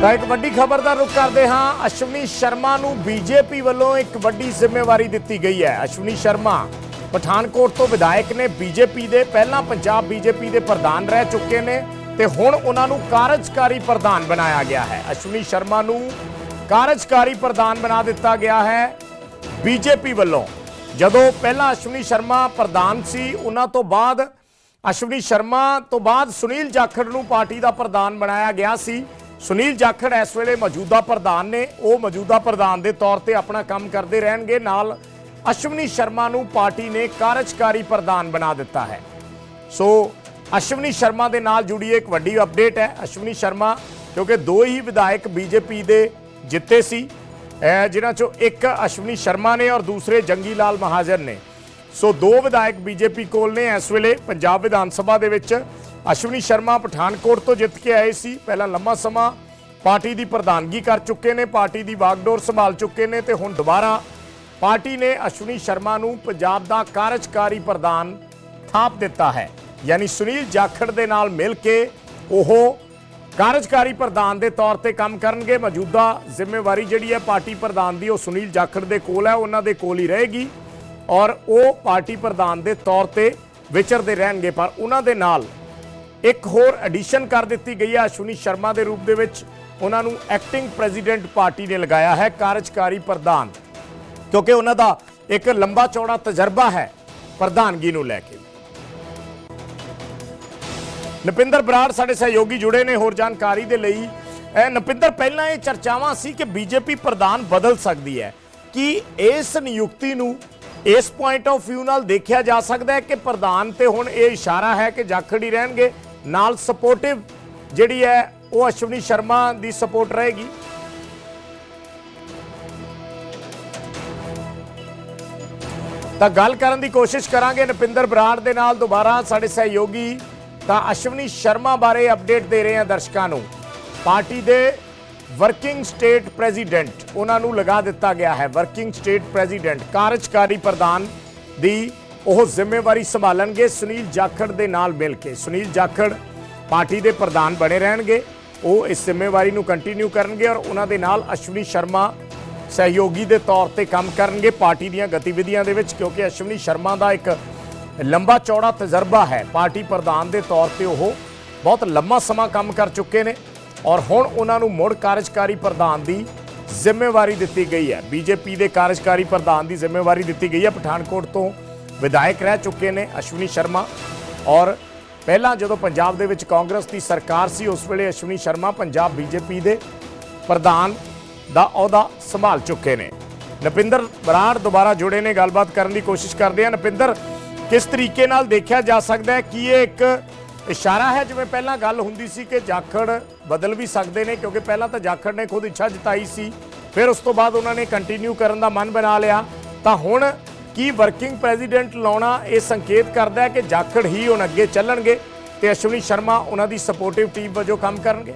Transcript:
ਤਾਂ ਇੱਕ ਵੱਡੀ ਖਬਰ ਦਾ ਰੁਖ ਕਰਦੇ ਹਾਂ। ਅਸ਼ਵਨੀ ਸ਼ਰਮਾ ਨੂੰ ਬੀਜੇਪੀ ਵੱਲੋਂ ਇੱਕ ਵੱਡੀ ਜ਼ਿੰਮੇਵਾਰੀ ਦਿੱਤੀ ਗਈ ਹੈ। ਅਸ਼ਵਨੀ ਸ਼ਰਮਾ ਪਠਾਨਕੋਟ ਤੋਂ ਵਿਧਾਇਕ ਨੇ ਬੀਜੇਪੀ ਦੇ ਪਹਿਲਾਂ ਪੰਜਾਬ ਬੀਜੇਪੀ ਦੇ ਪ੍ਰਧਾਨ ਰਹਿ ਚੁੱਕੇ ਨੇ ਤੇ ਹੁਣ ਉਹਨਾਂ ਨੂੰ ਕਾਰਜਕਾਰੀ ਪ੍ਰਧਾਨ ਬਣਾਇਆ ਗਿਆ ਹੈ। ਅਸ਼ਵਨੀ ਸ਼ਰਮਾ ਨੂੰ ਕਾਰਜਕਾਰੀ ਪ੍ਰਧਾਨ ਬਣਾ ਦਿੱਤਾ ਗਿਆ ਹੈ ਬੀਜੇਪੀ ਵੱਲੋਂ। ਜਦੋਂ ਪਹਿਲਾਂ ਅਸ਼ਵਨੀ ਸ਼ਰਮਾ ਪ੍ਰਧਾਨ ਸੀ, ਉਹਨਾਂ ਤੋਂ ਬਾਅਦ ਅਸ਼ਵਨੀ ਸ਼ਰਮਾ ਤੋਂ ਬਾਅਦ ਸੁਨੀਲ ਜਾਖੜ ਨੂੰ ਪਾਰਟੀ ਦਾ ਪ੍ਰਧਾਨ ਬਣਾਇਆ ਗਿਆ ਸੀ। ਸੁਨੀਲ ਜਾਖੜ ਇਸ ਵੇਲੇ ਮੌਜੂਦਾ ਪ੍ਰਧਾਨ ਨੇ, ਉਹ ਮੌਜੂਦਾ ਪ੍ਰਧਾਨ ਦੇ ਤੌਰ ਤੇ ਆਪਣਾ ਕੰਮ ਕਰਦੇ ਰਹਿਣਗੇ। ਨਾਲ ਅਸ਼ਵਨੀ ਸ਼ਰਮਾ ਨੂੰ ਪਾਰਟੀ ਨੇ ਕਾਰਜਕਾਰੀ ਪ੍ਰਧਾਨ ਬਣਾ ਦਿੱਤਾ ਹੈ। ਸੋ ਅਸ਼ਵਨੀ ਸ਼ਰਮਾ ਦੇ ਨਾਲ ਜੁੜੀ ਇੱਕ ਵੱਡੀ ਅਪਡੇਟ ਹੈ। ਅਸ਼ਵਨੀ ਸ਼ਰਮਾ, ਕਿਉਂਕਿ ਦੋ ਹੀ ਵਿਧਾਇਕ ਬੀਜੇਪੀ ਦੇ ਜਿੱਤੇ ਸੀ ਇਹ ਜਿਨ੍ਹਾਂ ਚੋਂ ਇੱਕ ਅਸ਼ਵਨੀ ਸ਼ਰਮਾ ਨੇ ਔਰ ਦੂਸਰੇ ਜੰਗੀ ਲਾਲ ਮਹਾਜਨ ਨੇ। ਸੋ ਦੋ ਵਿਧਾਇਕ ਬੀਜੇਪੀ ਕੋਲ ਨੇ ਇਸ ਵੇਲੇ, ਪੰਜਾਬ ਵਿਧਾਨ ਸਭਾ ਦੇ ਵਿੱਚ। ਅਸ਼ਵਨੀ ਸ਼ਰਮਾ ਪਠਾਨਕੋਟ ਤੋਂ ਜਿੱਤ ਕੇ ਆਏ ਸੀ। ਪਹਿਲਾਂ ਲੰਮਾ ਸਮਾਂ ਪਾਰਟੀ ਦੀ ਪ੍ਰਧਾਨਗੀ ਕਰ ਚੁੱਕੇ ਨੇ, ਪਾਰਟੀ ਦੀ ਵਾਗਡੋਰ ਸੰਭਾਲ ਚੁੱਕੇ ਨੇ ਤੇ ਹੁਣ ਦੁਬਾਰਾ ਪਾਰਟੀ ਨੇ ਅਸ਼ਵਨੀ ਸ਼ਰਮਾ ਨੂੰ ਪੰਜਾਬ ਦਾ ਕਾਰਜਕਾਰੀ ਪ੍ਰਧਾਨ ਥਾਪ ਦਿੱਤਾ ਹੈ। ਯਾਨੀ ਸੁਨੀਲ ਜਾਖੜ ਦੇ ਨਾਲ ਮਿਲ ਕੇ ਉਹ ਕਾਰਜਕਾਰੀ ਪ੍ਰਧਾਨ ਦੇ ਤੌਰ ਤੇ ਕੰਮ ਕਰਨਗੇ। ਮੌਜੂਦਾ ਜ਼ਿੰਮੇਵਾਰੀ ਜਿਹੜੀ ਹੈ ਪਾਰਟੀ ਪ੍ਰਧਾਨ ਦੀ, ਉਹ ਸੁਨੀਲ ਜਾਖੜ ਦੇ ਕੋਲ ਹੈ, ਉਹਨਾਂ ਦੇ ਕੋਲ ਹੀ ਰਹੇਗੀ ਔਰ ਉਹ ਪਾਰਟੀ ਪ੍ਰਧਾਨ ਦੇ ਤੌਰ ਤੇ ਵਿਚਰਦੇ ਰਹਿਣਗੇ। ਪਰ ਉਹਨਾਂ ਦੇ ਨਾਲ ਇੱਕ ਹੋਰ ਐਡੀਸ਼ਨ ਕਰ ਦਿੱਤੀ ਗਈ ਹੈ ਅਸ਼ਵਨੀ ਸ਼ਰਮਾ ਦੇ ਰੂਪ ਦੇ ਵਿੱਚ। ਉਹਨਾਂ ਨੂੰ ਐਕਟਿੰਗ ਪ੍ਰੈਜ਼ੀਡੈਂਟ ਪਾਰਟੀ ਨੇ ਲਗਾਇਆ ਹੈ, ਕਾਰਜਕਾਰੀ ਪ੍ਰਧਾਨ। ਕਿਉਂਕਿ ਉਹਨਾਂ ਦਾ ਇੱਕ ਲੰਬਾ ਚੌੜਾ ਤਜਰਬਾ ਹੈ, ਪ੍ਰਧਾਨਗੀ ਨੂੰ ਲੈ ਕੇ। ਨਪਿੰਦਰ ਬਰਾੜ ਸਾਡੇ ਸਹਿਯੋਗੀ ਜੁੜੇ ਨੇ, ਹੋਰ ਜਾਣਕਾਰੀ ਦੇ ਲਈ। ਇਹ ਨਪਿੰਦਰ, ਪਹਿਲਾਂ ਇਹ ਚਰਚਾਵਾਂ ਸੀ ਕਿ ਬੀਜੇਪੀ ਪ੍ਰਧਾਨ ਬਦਲ ਸਕਦੀ ਹੈ। ਕਿ ਇਸ ਨਿਯੁਕਤੀ ਨੂੰ ਇਸ ਪੁਆਇੰਟ ਆਫ ਵਿਊ ਨਾਲ ਦੇਖਿਆ ਜਾ ਸਕਦਾ ਹੈ ਕਿ ਪ੍ਰਧਾਨ ਤੇ ਹੁਣ ਇਹ ਇਸ਼ਾਰਾ ਹੈ ਕਿ ਜਾਖੜ ਹੀ ਰਹਿਣਗੇ? ਨਾਲ ਸਪੋਰਟਿਵ ਜਿਹੜੀ ਹੈ, ਉਹ ਅਸ਼ਵਨੀ ਸ਼ਰਮਾ ਦੀ ਸਪੋਰਟ ਰਹੇਗੀ। ਤਾਂ ਗੱਲ ਕਰਨ ਦੀ ਕੋਸ਼ਿਸ਼ ਕਰਾਂਗੇ ਨਪਿੰਦਰ ਬਰਾੜ ਦੇ ਨਾਲ ਦੁਬਾਰਾ ਸਾਡੇ ਸਹਿਯੋਗੀ, ਤਾਂ ਅਸ਼ਵਨੀ ਸ਼ਰਮਾ ਬਾਰੇ ਅਪਡੇਟ ਦੇ ਰਹੇ ਹਾਂ ਦਰਸ਼ਕਾਂ ਨੂੰ। ਪਾਰਟੀ ਦੇ ਵਰਕਿੰਗ ਸਟੇਟ ਪ੍ਰੈਜ਼ੀਡੈਂਟ ਉਹਨਾਂ ਨੂੰ ਲਗਾ ਦਿੱਤਾ ਗਿਆ ਹੈ ਵਰਕਿੰਗ ਸਟੇਟ ਪ੍ਰੈਜ਼ੀਡੈਂਟ ਕਾਰਜਕਾਰੀ ਪ੍ਰਧਾਨ ਦੀ ਉਹ ਜ਼ਿੰਮੇਵਾਰੀ ਸੰਭਾਲਣਗੇ ਸੁਨੀਲ ਜਾਖੜ ਦੇ ਨਾਲ ਮਿਲ ਕੇ। ਸੁਨੀਲ ਜਾਖੜ ਪਾਰਟੀ ਦੇ ਪ੍ਰਧਾਨ ਬਣੇ ਰਹਿਣਗੇ। ਉਹ ਇਸ ਜ਼ਿੰਮੇਵਾਰੀ ਨੂੰ ਕੰਟੀਨਿਊ ਕਰਨਗੇ ਔਰ ਉਹਨਾਂ ਦੇ ਨਾਲ ਅਸ਼ਵਨੀ ਸ਼ਰਮਾ ਸਹਿਯੋਗੀ ਦੇ ਤੌਰ ਤੇ ਕੰਮ ਕਰਨਗੇ ਪਾਰਟੀ ਦੀਆਂ ਗਤੀਵਿਧੀਆਂ ਦੇ ਵਿੱਚ, ਕਿਉਂਕਿ ਅਸ਼ਵਨੀ ਸ਼ਰਮਾ ਦਾ ਇੱਕ ਲੰਬਾ ਚੌੜਾ ਤਜਰਬਾ ਹੈ। ਪਾਰਟੀ ਪ੍ਰਧਾਨ ਦੇ ਤੌਰ ਤੇ ਉਹ ਬਹੁਤ ਲੰਮਾ ਸਮਾਂ ਕੰਮ ਕਰ ਚੁੱਕੇ ਨੇ ਔਰ ਹੁਣ ਉਹਨਾਂ ਨੂੰ ਮੁੜ ਕਾਰਜਕਾਰੀ ਪ੍ਰਧਾਨ ਦੀ ਜ਼ਿੰਮੇਵਾਰੀ ਦਿੱਤੀ ਗਈ ਹੈ। ਬੀਜੇਪੀ ਦੇ ਕਾਰਜਕਾਰੀ ਪ੍ਰਧਾਨ ਦੀ ਜ਼ਿੰਮੇਵਾਰੀ ਦਿੱਤੀ ਗਈ ਹੈ। ਪਠਾਨਕੋਟ ਤੋਂ ਵਿਧਾਇਕ ਰਹਿ ਚੁੱਕੇ ਨੇ, ਅਸ਼ਵਨੀ ਸ਼ਰਮਾ। ਔਰ ਪਹਿਲਾਂ ਜਦੋਂ ਪੰਜਾਬ ਦੇ ਵਿੱਚ ਕਾਂਗਰਸ ਦੀ ਸਰਕਾਰ ਸੀ, ਉਸ ਵੇਲੇ ਅਸ਼ਵਨੀ ਸ਼ਰਮਾ ਪੰਜਾਬ ਬੀਜੇਪੀ ਦੇ ਪ੍ਰਧਾਨ ਦਾ ਅਹੁਦਾ ਸੰਭਾਲ ਚੁੱਕੇ ਨੇ। ਨਪਿੰਦਰ ਬਰਾੜ ਦੁਬਾਰਾ ਜੁੜੇ ਨੇ, ਗੱਲਬਾਤ ਕਰਨ ਦੀ ਕੋਸ਼ਿਸ਼ ਕਰਦੇ ਆ ਨਪਿੰਦਰ, ਕਿਸ ਤਰੀਕੇ ਨਾਲ ਦੇਖਿਆ ਜਾ ਸਕਦਾ ਹੈ ਕਿ ਇਹ ਇੱਕ ਇਸ਼ਾਰਾ ਹੈ? ਜਿਵੇਂ ਪਹਿਲਾਂ ਗੱਲ ਹੁੰਦੀ ਸੀ ਕਿ ਜਾਖੜ ਬਦਲ ਵੀ ਸਕਦੇ ਨੇ, ਕਿਉਂਕਿ ਪਹਿਲਾਂ ਤਾਂ ਜਾਖੜ ਨੇ ਖੁਦ ਇੱਛਾ ਜਤਾਈ ਸੀ। ਫਿਰ ਉਸ ਤੋਂ ਬਾਅਦ ਉਹਨਾਂ ਨੇ ਕੰਟੀਨਿਊ ਕਰਨ ਦਾ ਮਨ ਬਣਾ ਲਿਆ। ਤਾਂ ਹੁਣ ਕੀ ਵਰਕਿੰਗ ਪ੍ਰੈਜ਼ੀਡੈਂਟ ਲਾਉਣਾ ਇਹ ਸੰਕੇਤ ਕਰਦਾ ਹੈ ਕਿ ਜਾਖੜ ਹੀ ਹੁਣ ਅੱਗੇ ਚੱਲਣਗੇ ਤੇ ਅਸ਼ਵਨੀ ਸ਼ਰਮਾ ਉਹਨਾਂ ਦੀ ਸਪੋਰਟਿਵ ਟੀਮ ਵਜੋਂ ਕੰਮ ਕਰਨਗੇ?